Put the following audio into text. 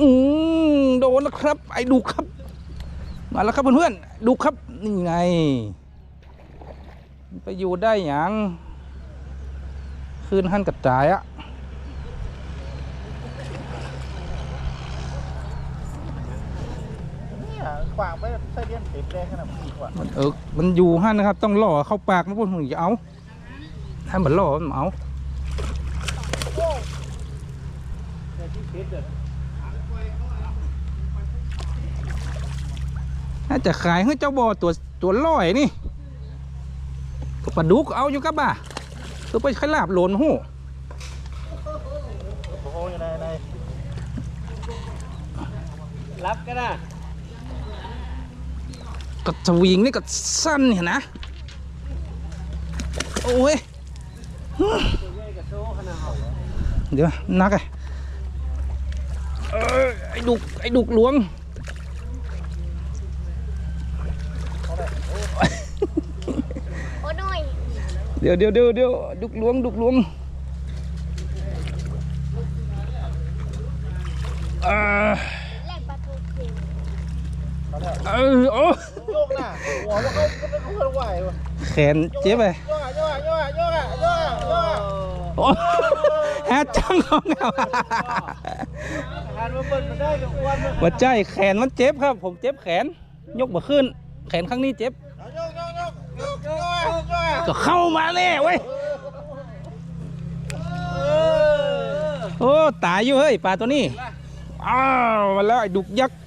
อืมโดนแล้วครับ ไอ้ดูครับ มาแล้วครับเพื่อนๆดูครับนี่ไง ไปอยู่ได้หยังคืนหันกระจายอะเนี่ยขวางไปไส้เดือนติดแดงขนาดนี้กว่ามันเออมันอยู่หันนะครับ ต้องล่อเข้าปากมันพูดถึงจะเอาถ้ามันล่อมันเอา แต่ที่ติดเด้อน่าจะขายให้เจ้าบอตัวตัวล่อยนี่ตัวปลาดุกเอาอยู่กับบ่าตัวไปขลาบโหลนหูโอ้โหอยู่ในในรับก็ได้กับสวิงนี่กับสั้นเห็นนะ โอ้ยตัวใหญ่กับโซ่ขนาดเอาเดี๋ยวนักไอ้เอ้ยไอ้ดุกไอ้ดุกหลวง โอ้หน่อย เดี๋ยวเดี๋ยวเดี๋ยวเดี๋ยวดุกหลวงดุกหลวงเออแลกปลาเค็มเออโอ้โยกน่ะหัวมันเขาเขาเขาไหววะแขนเจ็บไปโยกอะโยกอะโยกอะโยกอะโยกอะโยกอะโอ้แฮะจังของเราทานมาเปิดมาได้กวนมาหัวใจแขนมันเจ็บครับ ผมเจ็บแขน ยกมาขึ้น แขนข้างนี้เจ็บโยกโยกโยกโยกโยกอะโย ก็เข้ามาแน่เว้ยโอ้ตายอยู่เฮ้ยปลาตัวนี้อ้าวมาแล้วไอ้ดุกยักษ์